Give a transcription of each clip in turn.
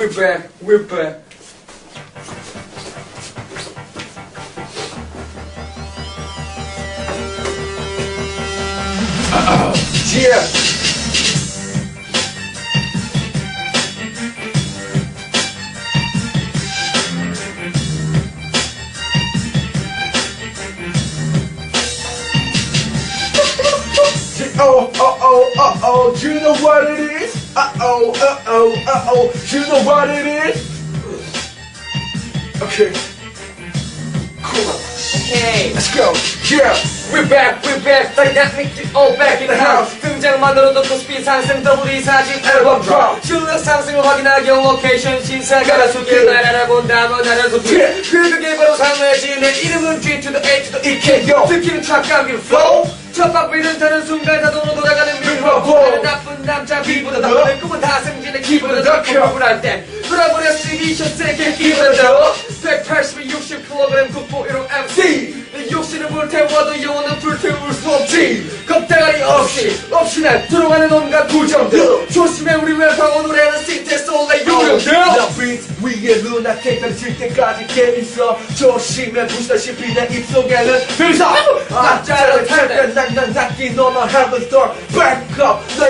we're back, we're back. Yeah. oh, oh, oh, oh, do you know what it is? Uh oh, uh oh, uh oh, do you know what it is? Okay. Cool. 오케이. Let's go. Yeah. We're back, we're back. Dynamic, all back in the house. 등장만으로도 코스피 상승 더블이 사진 앨범 drop. 실력 상승을 확인하기 로케이션 신사 가라수길 나라라 본다고 나라도 피. 그게 바로 상회지. 내 이름은 G to the A to the E K. Yo. 듣기는 착감이 flow. 비는 타는 순간 자동으로 돌아가는. 나는 나쁜 남자 비보다 더. 내 꿈은 다 승진의 키보다 더 큰. 불할 땐 돌아버려 쓰기 셔츠에게 키보다 더. 180, 60kg 국보 1호 MC. 내 욕심을 불태워도 영원은 불태울 수 없지 겁대가리 없이 없이 날 들어가는 온갖 구정들. 조심해 우리 랩하고 노래는 시대 솔레 요요들 나 beat 위에 루나틱을 칠 때까지 깨 있어. 조심해 보시다시피 내 입속에는 필사 나짜를 탈때 난난 닫기 너만 have a store back up 너에게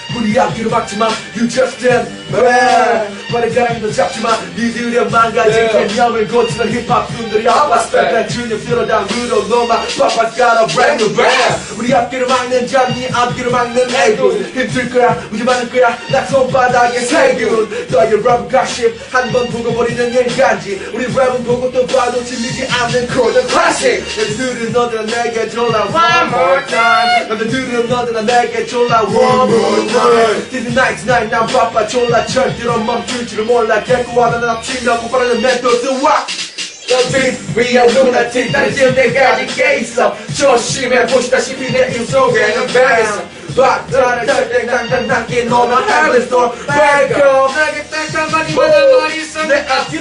I'll get back to man, you just did. 네. 바리가랑이도 잡지만 니들의 망가진 개념을 고치는 힙합 꾼들이 아파스펙 주님 들어다 위로 너만 팍팍 깔아 bang the bang 우리 앞길을 막는 잡니 앞길을 막는 애군 힘들 거야 우리 많을 거야 나 손바닥에 세균 너의 랩은 가십 한번 보고 버리는 인간지. 우리 랩은 보고 또 봐도 질리지 않는 코드 클래식 너들은 너들아 내게 졸라 one more time. 너들은 너들아 내게 졸라 one more time. Till the night tonight 난 바빠 졸라 나 절대로 멈출 줄 몰라. 대꾸하는 합치며 고발하는 멘토스와 너빈 위에 눈앞이 따라질 때까지 깨있어. 조심해 보시다시피 내 입속에는 베이스 박자를 절대 당당 남긴 너만 하는 소리 밝고 나게 따끔하기만 한 머릿속 내 앞이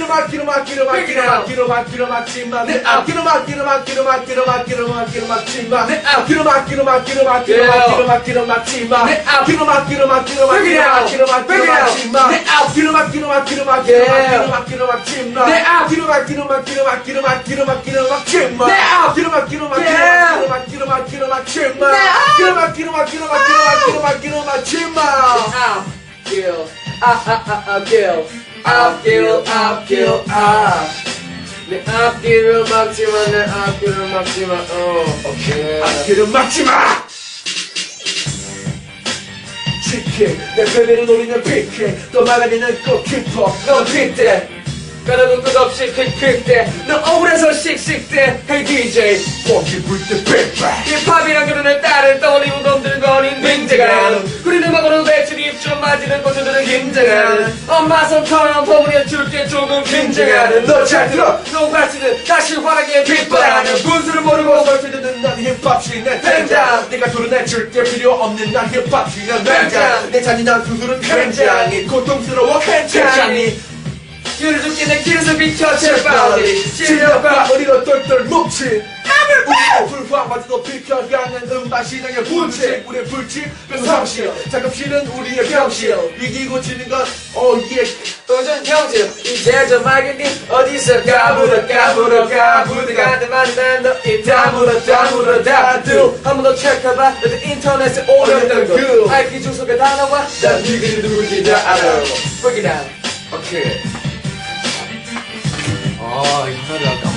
Kill. Ah, ah, ah, ah, kill. 앞길 앞길 앞내 앞길을 막지마 내 앞길을 막지마. 어 오케이. 앞길을 막지마! 치킨 내 베베를 노리는 피킨 또 막아내는 골키퍼 넌 핏대. 까다로운 끝없이 픽픽대. 너 억울해서 씩씩대. Hey DJ 포기 불때 빅뱅 힙합이란 그런의 딸을 떠올리고 우리는 음악으로 배출이 맞이는 고수들은 긴장하는. 엄마 손처럼 버무려 줄게 조금 긴장하는. 너 잘 들어. 노가스는 다시 화나게 빗바라는. 분수를 모르고 듣는 난 힙합신의 된장. 내가 도려내줄게 필요 없는 난 힙합신의 된장. 내 잔인한 수술은 굉장히 고통스러워 괜찮니 길을 내 길에서 비켜 제발. 실력과 머리로 똘똘 뭉친 우리 불황마저도 비켜가는 음반 시장의 분치. 우리의 불치 병성실. 작업실은 우리의 병실. 이기고 지는 건 오예 도전 경질 이제 좀 알겠니 어디서 까불어 까불어 까불어 가드만 난 너이 다물어 다물어 다들 한번 더 체크해봐. 너도 인터넷에 올렸던 거. IP 주소가 다 나와. 난 니들이 누군지 다 알아 Break it down 오케이. 아, 이 하나를 아까